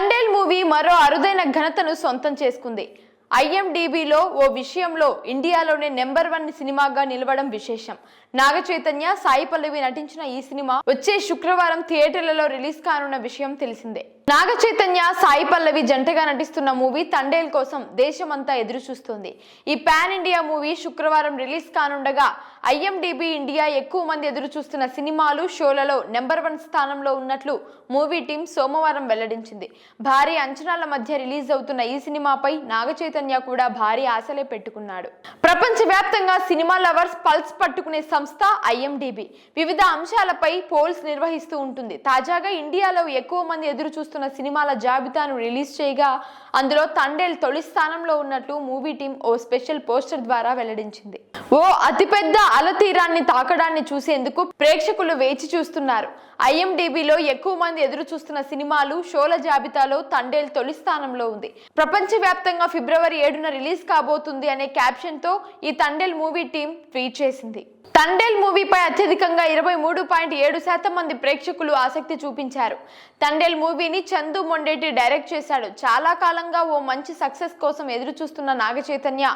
చండేల్ movie మరో అరుదైన ఘనతను సొంతం చేసుకుంది. ఐఎండిబిలో ఓ విషయంలో ఇండియాలోనే నెంబర్ వన్ సినిమాగా నిలవడం విశేషం. నాగ చైతన్య సాయి పల్లవి నటించిన ఈ సినిమా వచ్చే శుక్రవారం థియేటర్లలో రిలీజ్ కానున్న విషయం తెలిసిందే. నాగ చైతన్య సాయి పల్లవి జంటగా నటిస్తున్న మూవీ తండేల్ కోసం దేశమంతా ఎదురు చూస్తోంది ఈ పాన్ ఇండియా మూవీ శుక్రవారం రిలీజ్ కానుండగా ఐఎండిబి ఇండియా ఎక్కువ మంది ఎదురు చూస్తున్న సినిమాలు షోలలో నెంబర్ వన్ స్థానంలో ఉన్నట్లు మూవీ టీం సోమవారం వెల్లడించింది. భారీ అంచనాల మధ్య రిలీజ్ అవుతున్న ఈ సినిమాపై నాగ చైతన్య కూడా భారీ ఆశలే పెట్టుకున్నాడు. ప్రపంచవ్యాప్తంగా సినిమా లవర్స్ పల్స్ పట్టుకునే సంస్థ ఐఎండిబి. వివిధ అంశాలపై పోల్స్ నిర్వహిస్తూ ఉంటుంది. తాజాగా ఇండియాలో ఎక్కువ మంది ఎదురు చూస్తున్న సినిమాల జాబితాను రిలీజ్ చేయగా అందులో తండేల్ తొలి స్థానంలో ఉన్నట్లు మూవీ టీం ఓ స్పెషల్ పోస్టర్ ద్వారా వెల్లడించింది. ఓ అతిపెద్ద అలతీరాన్ని తాకడాన్ని చూసేందుకు ప్రేక్షకులు వేచి చూస్తున్నారు. ఐఎండిబిలో ఎక్కువ మంది ఎదురు చూస్తున్న సినిమాలు షోల జాబితాలో తండేల్ తొలి స్థానంలో ఉంది. ప్రపంచవ్యాప్తంగా ఫిబ్రవరి ఏడున రిలీజ్ కాబోతుంది అనే క్యాప్షన్తో ఈ తండేల్ మూవీ టీం ట్వీట్ చేసింది. తండేల్ మూవీపై అత్యధికంగా ఇరవై మూడు పాయింట్ ఏడు శాతం మంది ప్రేక్షకులు ఆసక్తి చూపించారు. తండేల్ మూవీని చందు మొండేటి డైరెక్ట్ చేశాడు. చాలా కాలంగా ఓ మంచి సక్సెస్ కోసం ఎదురు చూస్తున్న నాగ చైతన్య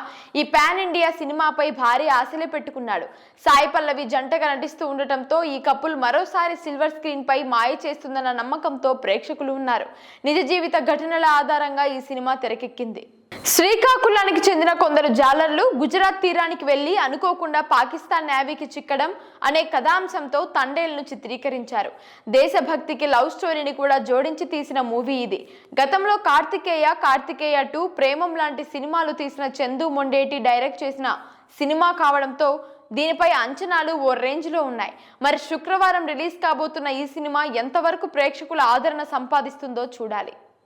ఈ పాన్ ఇండియా సినిమాపై భారీ ఆశలే పెట్టుకున్నాడు. సాయి పల్లవి జంటగా నటిస్తూ ఉండటంతో ఈ కపుల్ మరోసారి సిల్వర్ స్క్రీన్ పై మాయ చేస్తుందన్న నమ్మకంతో ప్రేక్షకులు ఉన్నారు. నిజ జీవిత ఘటనల ఆధారంగా ఈ సినిమా తెరకెక్కింది. శ్రీకాకుళానికి చెందిన కొందరు జాలర్లు గుజరాత్ తీరానికి వెళ్ళి అనుకోకుండా పాకిస్తాన్ నేవీకి చిక్కడం అనే కథాంశంతో తండేల్ను చిత్రీకరించారు. దేశభక్తికి లవ్ స్టోరీని కూడా జోడించి తీసిన మూవీ ఇది. గతంలో కార్తికేయ కార్తికేయ టూ ప్రేమం లాంటి సినిమాలు తీసిన చందు మొండేటి డైరెక్ట్ చేసిన సినిమా కావడంతో దీనిపై అంచనాలు ఓ రేంజ్లో ఉన్నాయి. మరి శుక్రవారం రిలీజ్ కాబోతున్న ఈ సినిమా ఎంతవరకు ప్రేక్షకుల ఆదరణ సంపాదిస్తుందో చూడాలి.